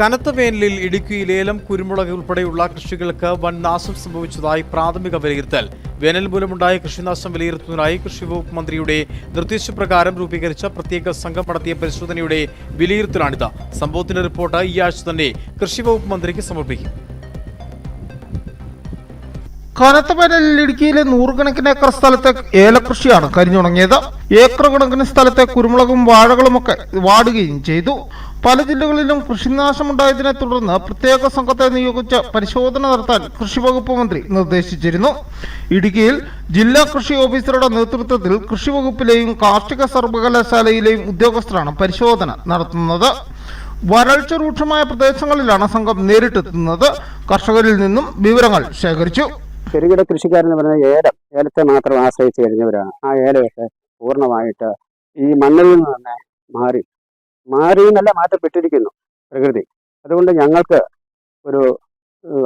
കനത്ത വേനലിൽ ഇടുക്കി ലേലം കുരുമുളക് ഉൾപ്പെടെയുള്ള കൃഷികൾക്ക് വൻ നാശം സംഭവിച്ചതായി പ്രാഥമിക വിലയിരുത്തൽ. വേനൽ മൂലമുണ്ടായ കൃഷിനാശം വിലയിരുത്തുന്നതിനായി കൃഷി വകുപ്പ് മന്ത്രിയുടെ നിർദ്ദേശപ്രകാരം രൂപീകരിച്ച പ്രത്യേക സംഘം നടത്തിയ പരിശോധനയുടെ വിലയിരുത്തലാണിത്. സംഭവത്തിന്റെ റിപ്പോർട്ട് ഈ ആഴ്ച തന്നെ കൃഷി വകുപ്പ് മന്ത്രിക്ക് സമർപ്പിക്കും. കനത്ത വേനലിൽ ഇടുക്കിയിലെ നൂറുകണക്കിന് ഏക്കർ സ്ഥലത്തെ ഏലകൃഷിയാണ് കരിഞ്ഞുണങ്ങിയത്. ഏക്കർ കണക്കിന് സ്ഥലത്തെ കുരുമുളകും വാഴകളുമൊക്കെ വാടുകയും ചെയ്തു. പല ജില്ലകളിലും കൃഷിനാശമുണ്ടായതിനെ തുടർന്ന് പ്രത്യേക സംഘത്തെ നിയോഗിച്ച് പരിശോധന നടത്താൻ കൃഷി വകുപ്പ് മന്ത്രി നിർദ്ദേശിച്ചിരുന്നു. ഇടുക്കിയിൽ ജില്ലാ കൃഷി ഓഫീസറുടെ നേതൃത്വത്തിൽ കൃഷി വകുപ്പിലെയും കാർഷിക സർവകലാശാലയിലെയും ഉദ്യോഗസ്ഥരാണ് പരിശോധന നടത്തുന്നത്. വരൾച്ച രൂക്ഷമായ പ്രദേശങ്ങളിലാണ് സംഘം നേരിട്ടെത്തുന്നത്. കർഷകരിൽ നിന്നും വിവരങ്ങൾ ശേഖരിച്ചു. ചെറുകിട കൃഷിക്കാരെന്ന് പറഞ്ഞാൽ ഏലം ഏലത്തെ മാത്രം ആശ്രയിച്ച് കഴിഞ്ഞവരാണ്. ആ ഏലമൊക്കെ പൂർണമായിട്ട് ഈ മണ്ണിൽ നിന്ന് തന്നെ മാറി മാറി എന്നല്ല മാറ്റപ്പെട്ടിരിക്കുന്നു പ്രകൃതി. അതുകൊണ്ട് ഞങ്ങൾക്ക് ഒരു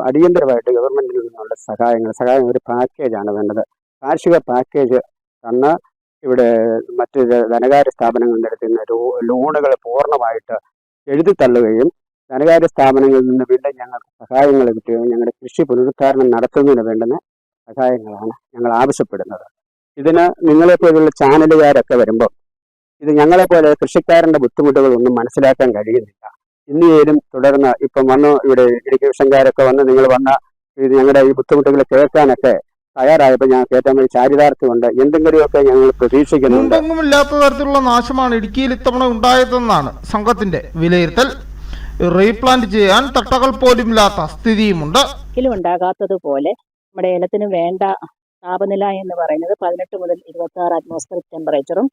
അടിയന്തരമായിട്ട് ഗവൺമെന്റിൽ നിന്നുള്ള സഹായങ്ങൾ സഹായം ഒരു പാക്കേജാണ് വേണ്ടത്. കാർഷിക പാക്കേജ് തന്ന് ഇവിടെ മറ്റ് ധനകാര്യ സ്ഥാപനങ്ങളിൽ നിന്ന് ലോണുകൾ പൂർണമായിട്ട് എഴുതി തള്ളുകയും ധനകാര്യ സ്ഥാപനങ്ങളിൽ നിന്ന് വീണ്ടും ഞങ്ങൾക്ക് സഹായങ്ങൾ കിട്ടുകയും ഞങ്ങളുടെ കൃഷി പുനരുദ്ധാരണം നടത്തുന്നതിന് വേണ്ടുന്ന സഹായങ്ങളാണ് ഞങ്ങൾ ആവശ്യപ്പെടുന്നത്. ഇതിന് നിങ്ങളെപ്പോലുള്ള ചാനലുകാരൊക്കെ വരുമ്പോൾ ഇത് ഞങ്ങളെപ്പോലെ കൃഷിക്കാരന്റെ ബുദ്ധിമുട്ടുകൾ ഒന്നും മനസ്സിലാക്കാൻ കഴിയുന്നില്ല. ഇനിയേലും തുടർന്ന് ഇപ്പം വന്നു ഇവിടെ ഇടുക്കി വിഷങ്കാരൊക്കെ വന്ന് നിങ്ങൾ വന്ന ഇത് ഞങ്ങളുടെ ഈ ബുദ്ധിമുട്ടുകൾ കേൾക്കാനൊക്കെ തയ്യാറായപ്പോൾ ഞങ്ങൾക്ക് ഏറ്റവും വലിയ ചാരിതാർത്ഥ്യമുണ്ട്. എന്തെങ്കിലുമൊക്കെ ഞങ്ങൾ പ്രതീക്ഷിക്കുന്നുണ്ട്. ഇല്ലാത്ത തരത്തിലുള്ള നാശമാണ് ഇടുക്കിയിൽ ഇത്തവണ ഉണ്ടായതെന്നാണ് സംഘത്തിന്റെ വിലയിരുത്തൽ. റീപ്ലാന്റ് ചെയ്യാൻ തട്ടകൾ പോലും ഇല്ലാത്ത സ്ഥിതിയുമുണ്ട്. ഒരിക്കലും ഉണ്ടാകാത്തതുപോലെ നമ്മുടെ ഏലത്തിന് വേണ്ട താപനില എന്ന് പറയുന്നത് പതിനെട്ട് മുതൽ ഇരുപത്തി ആറ് അറ്റ്മോസ്ഫിയർ ടെമ്പറേച്ചറും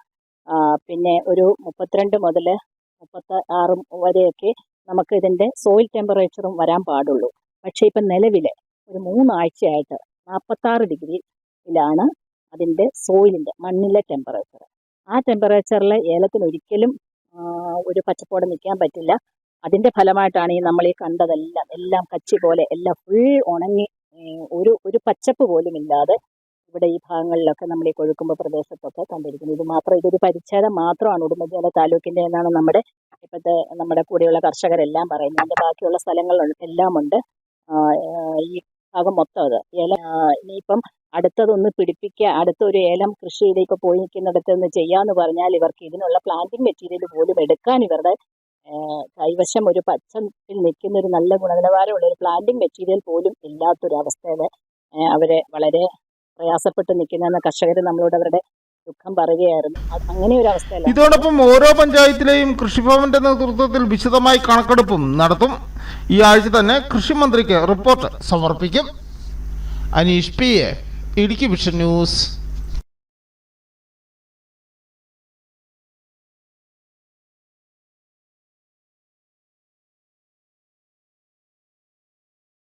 പിന്നെ ഒരു മുപ്പത്തിരണ്ട് മുതൽ മുപ്പത്തി ആറ് വരെയൊക്കെ നമുക്ക് ഇതിന്റെ സോയിൽ ടെമ്പറേച്ചറും വരാൻ പാടുള്ളൂ. പക്ഷേ ഇപ്പം നിലവിൽ ഒരു മൂന്നാഴ്ചയായിട്ട് നാൽപ്പത്താറ് ഡിഗ്രിയിലാണ് അതിന്റെ സോയിലിന്റെ മണ്ണിലെ ടെമ്പറേച്ചർ ആ ടെമ്പറേച്ചറിൽ ഏലത്തിന് ഒരിക്കലും ഒരു പച്ചപ്പോടെ നിൽക്കാൻ പറ്റില്ല. അതിന്റെ ഫലമായിട്ടാണ് ഈ നമ്മൾ ഈ കണ്ടതെല്ലാം എല്ലാം കച്ചി പോലെ എല്ലാം ഫുൾ ഉണങ്ങി ഒരു ഒരു പച്ചപ്പ് പോലും ഇല്ലാതെ ഇവിടെ ഈ ഭാഗങ്ങളിലൊക്കെ നമ്മൾ ഈ കൊഴുക്കുമ്പ പ്രദേശത്തൊക്കെ കണ്ടിരിക്കുന്നത്. ഇത് മാത്രം ഇതൊരു പരിച്ഛേദം മാത്രമാണ് ഉടുമ്പൻചോല താലൂക്കിന്റെ എന്നാണ് നമ്മുടെ ഇപ്പോഴത്തെ നമ്മുടെ കൂടെയുള്ള കർഷകരെല്ലാം പറയുന്നത്. അതിന്റെ ബാക്കിയുള്ള സ്ഥലങ്ങൾ എല്ലാം ഉണ്ട് ഈ ഭാഗം മൊത്തം അത്. ഏല ഇനിയിപ്പം അടുത്തതൊന്ന് പിടിപ്പിക്കുക അടുത്തൊരു ഏലം കൃഷിയിലേക്ക് പോയി നിൽക്കുന്നിടത്ത് ഒന്ന് ചെയ്യാന്ന് പറഞ്ഞാൽ ഇവർക്ക് ഇതിനുള്ള പ്ലാന്റിംഗ് മെറ്റീരിയൽ പോലും എടുക്കാൻ ഇവരുടെ കൈവശം ഒരു പച്ചപ്പിൽ നിൽക്കുന്ന ഒരു നല്ല ഗുണനിലവാരമുള്ള ഒരു പ്ലാന്റിംഗ് മെറ്റീരിയൽ പോലും ഇല്ലാത്തൊരു അവസ്ഥയിൽ അവരെ വളരെ പ്രയാസപ്പെട്ട് നിൽക്കുന്ന കർഷകർ നമ്മളോട് അവരുടെ ദുഃഖം പറയുകയായിരുന്നു. അങ്ങനെ ഒരു അവസ്ഥയല്ല ഇതോടൊപ്പം ഓരോ പഞ്ചായത്തിലെയും കൃഷിഭവന്റെ നേതൃത്വത്തിൽ വിശദമായി കണക്കെടുപ്പും നടത്തും. ഈ ആഴ്ച തന്നെ കൃഷി മന്ത്രിക്ക് റിപ്പോർട്ട് സമർപ്പിക്കും. Aneesh P A Idukki vision news.